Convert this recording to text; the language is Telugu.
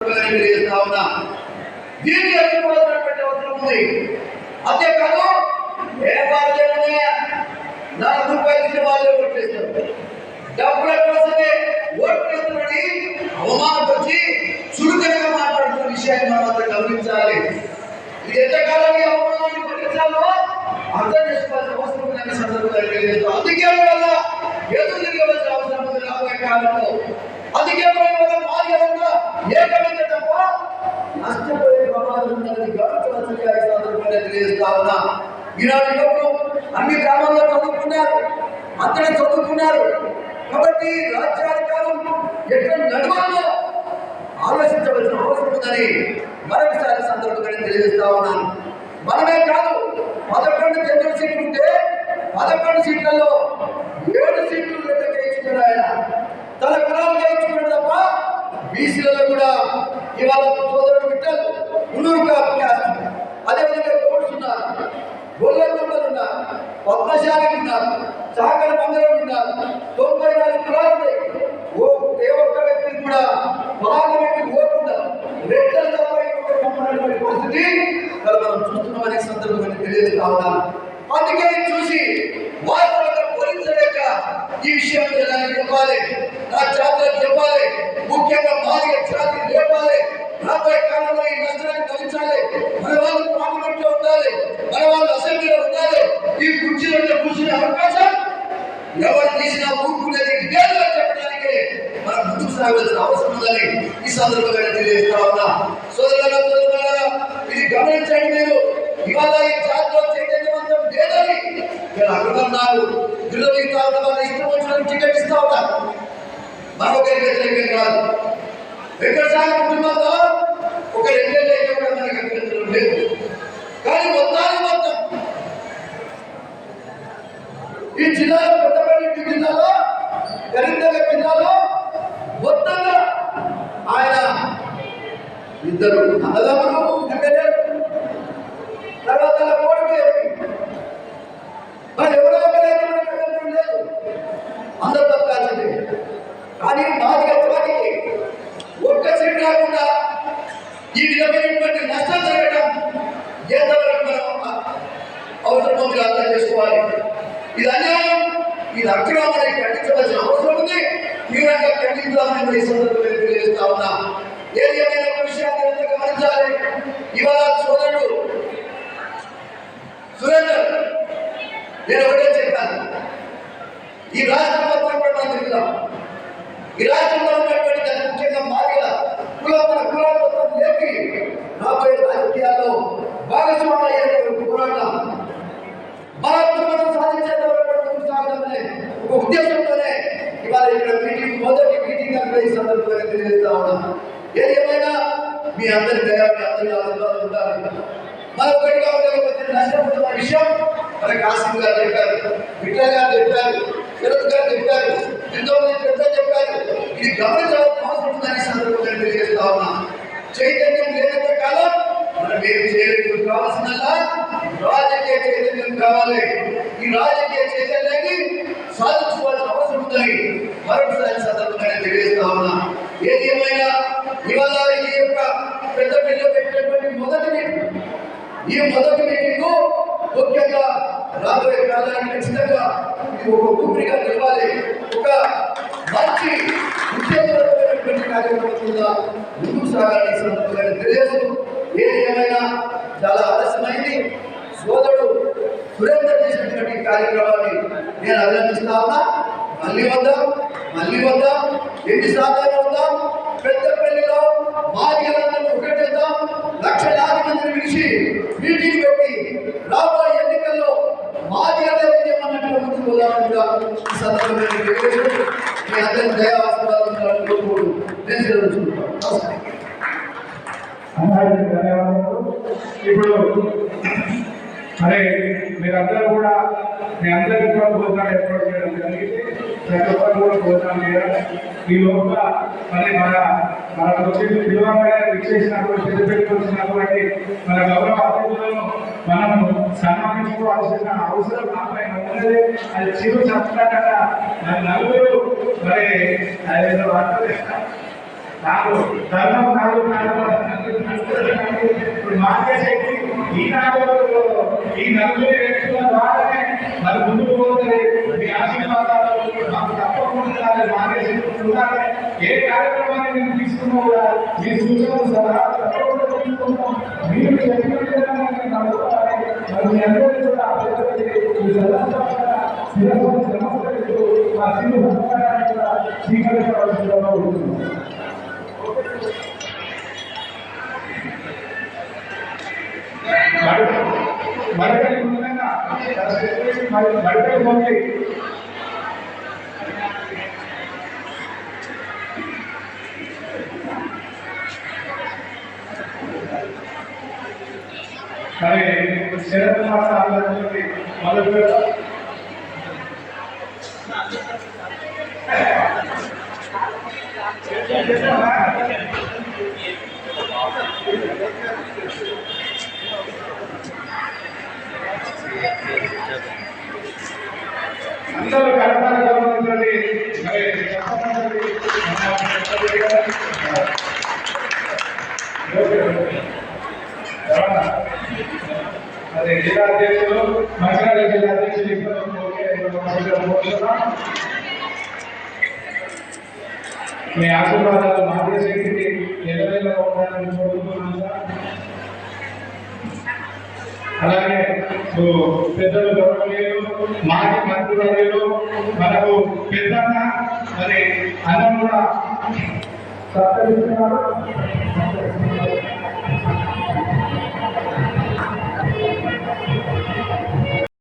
తెలియజేస్తా దీన్ని ఎదుర్కోవాల్సినటువంటి అవసరం ఉంది. అంతేకాదు ఏ నాలుగు రూపాయలు ఇచ్చిన వాళ్ళు ఓట్లేస్తారు డబ్బుల కోసమే ఓట్లేస్తామని అవమానపరిచి చురుకనగా మాట్లాడుతున్న విషయాన్ని మనం అంతా గమనించాలి. ఇది ఎంతకాలం అవమానాన్ని భరించాలో అర్థం చేసుకోవాల్సిన అవసరం ఉందని సందర్భంగా తెలియజేస్తాం అందుకే వల్ల ఎదురు తిరగవలసిన అవసరం ఉంది రాబోయే కాలంలో. అందుకే వల్ల ఏకమైతే తప్ప నష్టపోయే ప్రమాదం ఉందని గమనించవలసిందిగా ఈ సందర్భంగా తెలియజేస్తా ఉన్నా. ఈనాడు యువకులు అన్ని గ్రామాల్లో చదువుకున్నారు? అంతటా చదువుకున్నారు. కాబట్టి రాజ్యాధికారం ఎక్కడ నడవాలో ఆలోచించవలసిన అవసరం ఉందని మరొకసారి సందర్భంగా నేను తెలియజేస్తా ఉన్నాను. మనమే కాదు పదకొండు జనరల్ సీట్లు ఉంటే పదకొండు సీట్లలో ఏడు సీట్లు రెండు చేయించుకున్నాడు ఆయన తన కులాలు చేయించుకున్నాడు తప్ప బీసీలలో కూడా ఇవాళ సోదరుడు విట్టాలు ఉల్లూరు కాపు అదేవిధంగా కోర్స్ ఉన్నారు గొల్లగొండలు ఉన్నారు పద్మశాలి ఉన్నారు సాగర మందిరం ఉన్నారు తొంభై నాలుగు కులాలు ఓ ఏ ఒక్క వ్యక్తికి కూడా పార్లమెంట్ పోకుండా రెడ్డలు తప్ప ఇంకొకటి నమ్మనటువంటి పరిస్థితి ఇక్కడ మనం చూస్తున్నామనే సందర్భంగా తెలియదు ఉన్నాను అందుకే చూసి వారు పోలించలేక ఈ విషయం చెప్పాలి. నా జాతర చెప్పాలి. ముఖ్యంగా మాదిగ జాతి చెప్పాలి రాబోయే కాలంలో ఈ నష్టనాన్ని గమనించాలి మన వాళ్ళు పార్లమెంట్లో ఉండాలి మన వాళ్ళు అసెంబ్లీలో ఉండాలి ఈ కుర్చీలలో కూర్చునే అవకాశం ఊరుకునేది లేదు అని చెప్పడానికి మనం ముందుకు సాగవలసిన అవసరం ఉందని ఈ సందర్భంగా తెలియజేస్తా ఉన్నా. సోదరుల ఇది గమనించండి మీరు. ఇవాళ ఈ జాతిలో చైతన్యవంతం లేదని మీరు వాళ్ళ ఇష్టం వచ్చిన టికెట్ ఇస్తా ఉన్నారు మరొకరి వ్యతిరేకం కాదు. వెంకటస్వామి కుటుంబంలో ఒక ఎమ్మెల్యే కూడా మనకి అభ్యంతరం లేదు. కానీ మొత్తం ఈ జిల్లాలో జిల్లాలో కరీంనగర్ జిల్లాలో మొత్తంగా ఆయన ఇద్దరు అన్నదమ్ములు ఎమ్మెల్యేలు తర్వాత కోడికి మరి ఎవరో ఒకరైతే మనకు అభ్యంతరం లేదు? అందరూ తప్పాల్సిందే కానీ మాదిగ గతవానికి ఒక్క సీట్ రాకుండా ఈ విధమైనటువంటి నష్టం జరగడం ఎంతవరకు మనం అవసరమో మీరు అర్థం చేసుకోవాలి. ఇది అన్యాయం. ఇది అక్రమని ఖండించవలసిన అవసరం ఉంది. తీవ్రంగా ఖండించాలని ఈ సందర్భంలో తెలియజేస్తా ఉన్నా. ఏది ఏమైనా విషయాన్ని అందరూ గమనించాలి. ఇవాళ సోదరుడు సురేందర్ నేను ఒకటే చెప్పాను. ఈ రాష్ట్ర మొత్తం కూడా మనం తిరుగుదాం. ఈ రాష్ట్ర ఉన్నటువంటి దాని ముఖ్యంగా మాదిగ కుల మన కులాల మొత్తం లేపి రాబోయే రాజకీయాల్లో భాగస్వామ్యం అయ్యేటువంటి పోరాటం భారత్ సాధించేంత వరకు ముందుకు సాగడమనే ఒక ఉద్దేశంతోనే ఇవాళ ఇక్కడ మీటింగ్ మొదటి మీటింగ్ అని ఈ సందర్భంగా తెలియజేస్తా ఉన్నాను ఏది ఏమైనా మీ అందరి దయ మీ అందరి ఆశీర్వాదం ఉండాలి. మన ఒకటిగా ఉండకపోతే విషయం మనకి కాసిం గారు చెప్పారు విఠల్ గారు చెప్పారు శరత్ గారు చెప్పారు ఎంతో మంది పెద్దలు చెప్పారు. ఇది గమనించాల్సిన అవసరం ఉందని సందర్భంగా తెలియజేస్తా ఉన్నా. చైతన్యం లేనంత కాలం మనం ఏం చేయలేదు కావాల్సిన రాజకీయ చైతన్యం కావాలి. ఈ రాజకీయ చైతన్యాన్ని సాధించుకోవాల్సిన అవసరం ఉందని మరొకసారి సందర్భంగా నేను తెలియజేస్తా ఉన్నా ఏది ఏమైనా ఇవాళ ఈ యొక్క పెద్ద పిల్ల పెట్టినటువంటి మొదటి మీటింగ్ ఈ మొదటి మీటింగ్ ముఖ్యంగా రాబోయే ఖచ్చితంగా ఇది ఒక ఊపిరిగా నిలవాలి. ఒక మంచి ఉద్యోగపరమైనటువంటి కార్యక్రమం కింద ముందుకు సాగాలని ఈ సందర్భంగా తెలియజేస్తూ ఏది ఏమైనా చాలా ఆలస్యమైంది సోదరుడు సురేందర్ చేసినటువంటి కార్యక్రమాన్ని నేను అభినందిస్తా ఉన్నా. మళ్ళీ వద్దాం మళ్ళీ వద్దాం ఎన్నిసార్లు వద్దాం పెద్దపల్లిలో మాదిగలందరూ ఒకటేద్దాం లక్షలాది మందిని పిలిచి మీటింగ్ పెట్టి రాబోయే ఎన్నికల్లో మాదిగలే విజయం అన్నట్టుగా ముందుకు పోదామని కూడా ఈ సందర్భంగా నేను తెలియజేస్తూ మీ అందరి దయా ఆశీర్వాదం ఉండాలని కోరుకుంటూ నేను సెలవు తీసుకుంటున్నాను. నమస్కారం అందరికీ ధన్యవాదాలు ఇప్పుడు మరి మీరందరూ కూడా మీ అందరికీ కూడా భోజనాలు ఏర్పాటు చేయడం జరిగింది. ప్రతి ఒక్కరు కూడా భోజనాలు చేయాలి. ఈ లోపల మరి మన మన వచ్చి పిలవగానే విచ్చేసినటువంటి పెద్ద మన గౌరవ అతిథులను మనం సన్మానించుకోవాల్సిన అవసరం మాపైన ఉన్నది. అది చిరు చక్కగా నలుగురు మరి అది ఏదో అంటారు నాకు ధర్మం కాదు కాదు ఇప్పుడు మార్కెట్ శక్తి ఈనాడు ఈ నలుగురి వ్యక్తుల ద్వారానే మరి ముందుకు పోతుంది మీ ఆశీర్వాదాలు మాకు తప్పకుండా ఉండాలి మార్కెట్ శక్తి ఉండాలి ఏ కార్యక్రమాన్ని మేము తీసుకున్నా కూడా మీ సూచనలు సలహాలు తప్పకుండా తీసుకుంటాం మీరు చెప్పినట్టుగా మేము నడుచుకోవాలి మరి మీ అందరికీ కూడా ఆ పెద్దలకి ఈ సందర్భంగా శిరస్సును నమస్కరిస్తూ మా శివ సంస్కారాన్ని కూడా స్వీకరించవలసిందిగా ఉంటుంది మరొకటి ముందుగా మరొకటి ఉంది. మరి శరత్ మాస మొదలు పెడతాం అందరూ కడపని గమనించండి మరి చెప్పమండి అదే జిల్లా అధ్యక్షులు మంచిర్యాల జిల్లా అధ్యక్షులు ఇప్పుడు ఓకే, ఇప్పుడు మనం కూర్చున్నాం. మీ ఆశీర్వాదాలు మాధ్య శక్తికి నిలవేలా ఉండాలని కోరుకుంటున్నాను అలాగే పెద్దలు గౌరవనీయులు మాజీ మంత్రివర్యులు మనకు పెద్దన్న మరి అన్నం కూడా సత్కరిస్తున్నారు.